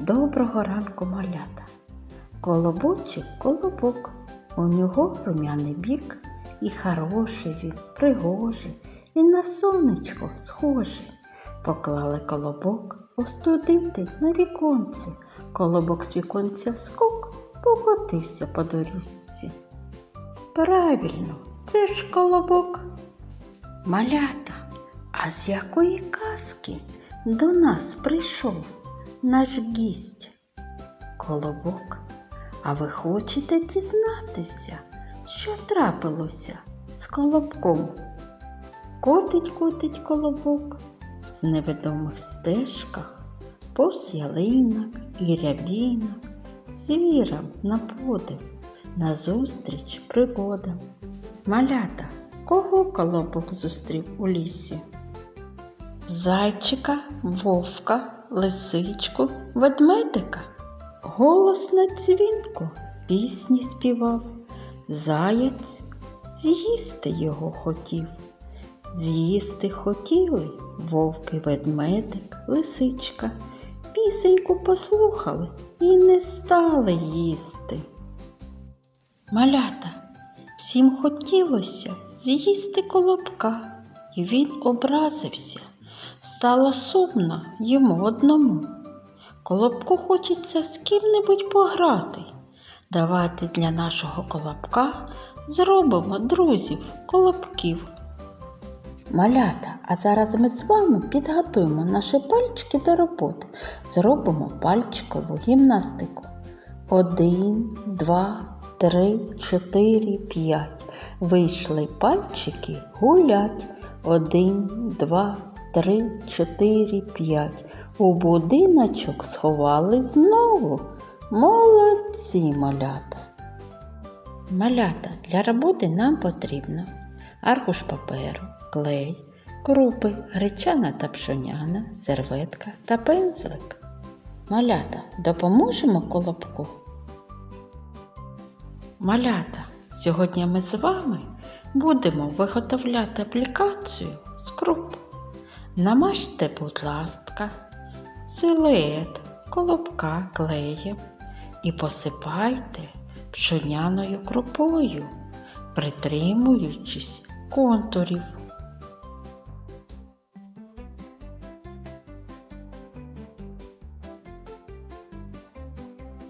Доброго ранку, малята. Колобочик колобок. У нього рум'яний бік, і хороший він, пригожий, і на сонечко схожий. Поклали колобок остудити на віконці. Колобок з віконця скок покотився по доріжці. Правильно, це ж колобок. Малята, а з якої казки до нас прийшов наш гість? Колобок, а ви хочете дізнатися, що трапилося з колобком? Котить котить колобок з невідомих стежках, повз ялинок і рябінок, звірам на подив, назустріч пригодам. Малята, кого колобок зустрів у лісі? Зайчика, вовка, лисичку, ведмедика. Голосно дзвінко пісні співав. Заяць з'їсти його хотів. З'їсти хотіли вовки, ведмедик, лисичка. Пісеньку послухали і не стали їсти. Малята, всім хотілося з'їсти колобка, і він образився. Стало сумно йому одному. Колобку хочеться з ким-небудь пограти. Давайте для нашого колобка зробимо друзів колобків. Малята, а зараз ми з вами підготуємо наші пальчики до роботи. Зробимо пальчикову гімнастику. Один, два, три, чотири, п'ять. Вийшли пальчики гулять. Один, два, три, чотири, п'ять. У будиночок сховали знову. Молодці малята. Малята для роботи нам потрібно аркуш паперу, клей, крупи, гречана та пшоняна, серветка та пензлик. Малята, допоможемо колобку. Малята, сьогодні ми з вами будемо виготовляти аплікацію з круп. Намажте, будь ласка, силует колобка клеєм і посипайте пшоняною крупою, притримуючись контурів.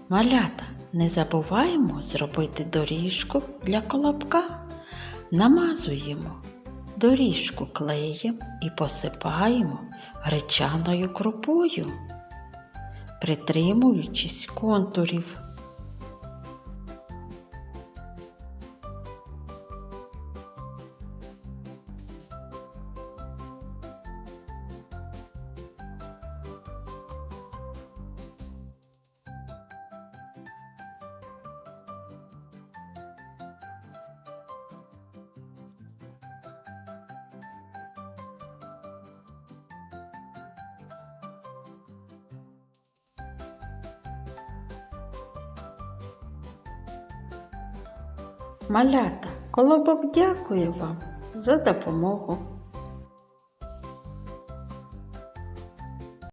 Малята, не забуваємо зробити доріжку для колобка. Намазуємо доріжку клеєм і посипаємо гречаною крупою, притримуючись контурів. Малята, колобок дякує вам за допомогу.